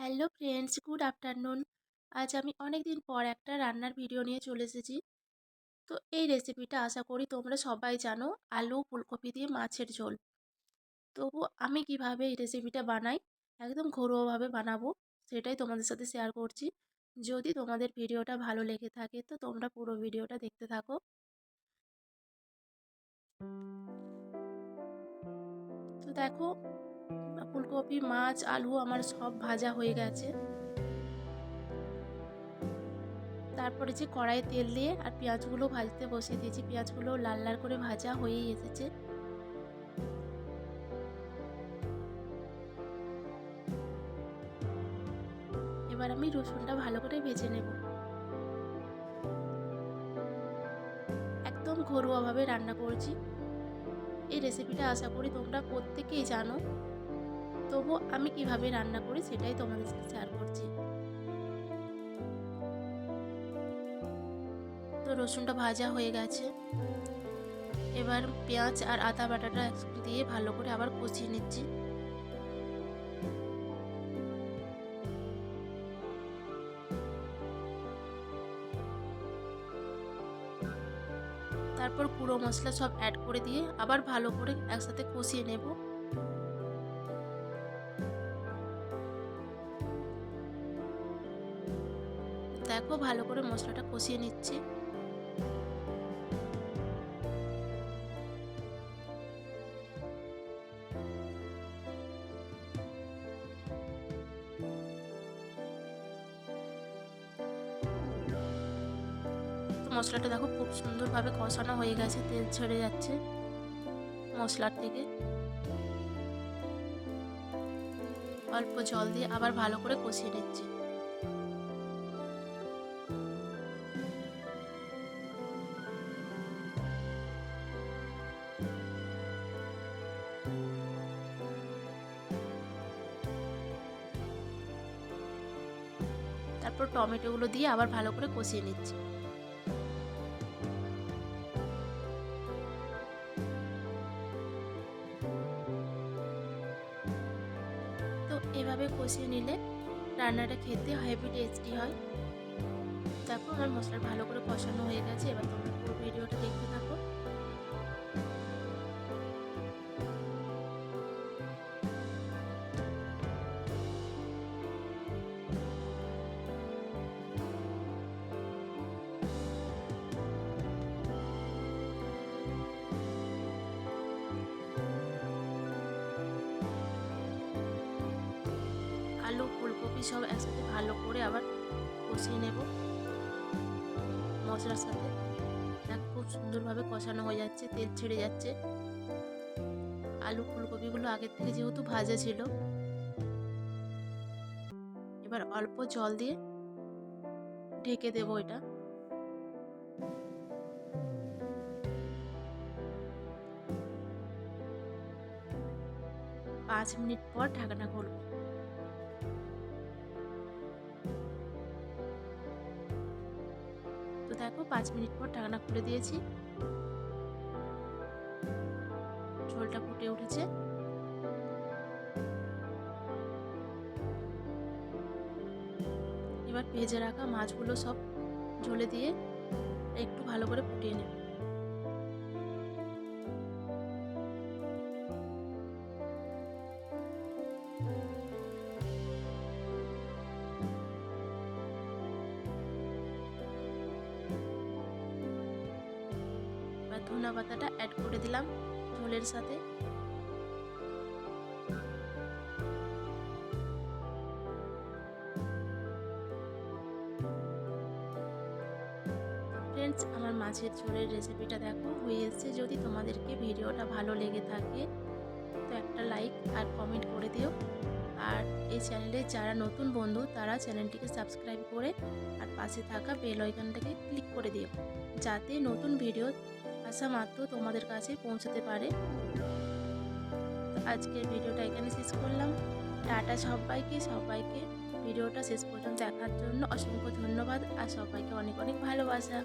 Hello friends, good afternoon. আজ আমি অনেক দিন পর একটা রান্নার ভিডিও নিয়ে চলে এসেছি। তো এই রেসিপিটা আশা করি তোমরা সবাই জানো, আলু, ফুলকপি দিয়ে মাছের ঝোল। তবু আমি কীভাবে এই রেসিপিটা বানাই, একদম ঘরোয়াভাবে বানাবো, সেটাই তোমাদের সাথে শেয়ার করছি। যদি তোমাদের ভিডিওটা ভালো লেগে থাকে, তো তোমরা পুরো ভিডিওটা দেখতে থাকো। তো দেখো ফুলকপি, মাছ, আলু আমার সব ভাজা হয়ে গেছে। তারপরে যে কড়াইয়ে তেল দিয়ে আর পেঁয়াজগুলো ভাজতে বসিয়ে দিয়েছি, পেঁয়াজগুলো লাল লাল করে ভাজা হয়েই এসেছে। এবার আমি রসুনটা ভালো করে ভেজে নেব। একদম ঘরোয়াভাবে রান্না করছি। এই রেসিপিটা আশা করি তোমরা প্রত্যেকেই জানো। তবু আমি কীভাবে রান্না করি সেটাই তোমাদের সাথে শেয়ার করছি। তো রসুনটা ভাজা হয়ে গেছে। এবার পেঁয়াজ আর আদা বাটাটা দিয়ে ভালো করে আবার কষিয়ে নিচ্ছি। তারপর পুরো মশলা সব অ্যাড করে দিয়ে আবার ভালো করে একসাথে কষিয়ে নেব। দেখো, ভালো করে মশলাটা কষিয়ে নিচ্ছি। মশলাটা দেখো, খুব সুন্দরভাবে কষানো হয়ে গেছে, তেল ছেড়ে যাচ্ছে মশলার থেকে। অল্প জল দিয়ে আবার ভালো করে কষিয়ে নিচ্ছি। তারপর টমেটোগুলো দিয়ে আবার ভালো করে কষিয়ে নিচ্ছি। তো এভাবে কষিয়ে নিলে রান্নাটা খেতে হেভি টেস্টি হয়। দেখো আমার মশলা ভালো করে কষানো হয়ে গেছে, এবার তোমরা পুরো ভিডিওটা দেখতে থাকো। আলু ফুলকপি সব একসাথে ভালো করে আবার কষিয়ে নেব। মশলার সাথে। দেখ, খুব সুন্দরভাবে কষানো হয়ে যাচ্ছে, তেল ছেড়ে যাচ্ছে। আলু ফুলকপিগুলো আগের থেকে যেহেতু ভাজা ছিল। এবার অল্প জল দিয়ে ঢেকে দেবো এটা পাঁচ মিনিট পর ঢাকনা খুলবো। দেখো, পাঁচ মিনিট পর ঢাকনা খুলে দিয়েছি। ঝোলটা ফুটে উঠেছে। এবার ভেজে রাখা মাছগুলো সব ঝোলে দিয়ে একটু ভালো করে ফুটিয়ে নেব। ধনা পাতাটা অ্যাড করে দিলাম ঝোলের সাথে। ফ্রেন্ডস আমার মাছের ঝোলের রেসিপিটা দেখো। হয়ে যদি তোমাদেরকে ভিডিওটা ভালো লেগে থাকে, তো একটা লাইক আর কমেন্ট করে দিও। আর এই চ্যানেলে যারা নতুন বন্ধু, তারা চ্যানেলটিকে সাবস্ক্রাইব করে আর পাশে থাকা বেল আইকনটাকে ক্লিক করে দিও। যাতে নতুন ভিডিও আসা মাত্র তোমাদের কাছে পৌঁছতে পারে। আজকের ভিডিওটা এখানে শেষ করলাম। টাটা সবাইকে সবাইকে ভিডিওটা শেষ পর্যন্ত দেখার জন্য অসংখ্য ধন্যবাদ আর সবাইকে অনেক অনেক ভালোবাসা।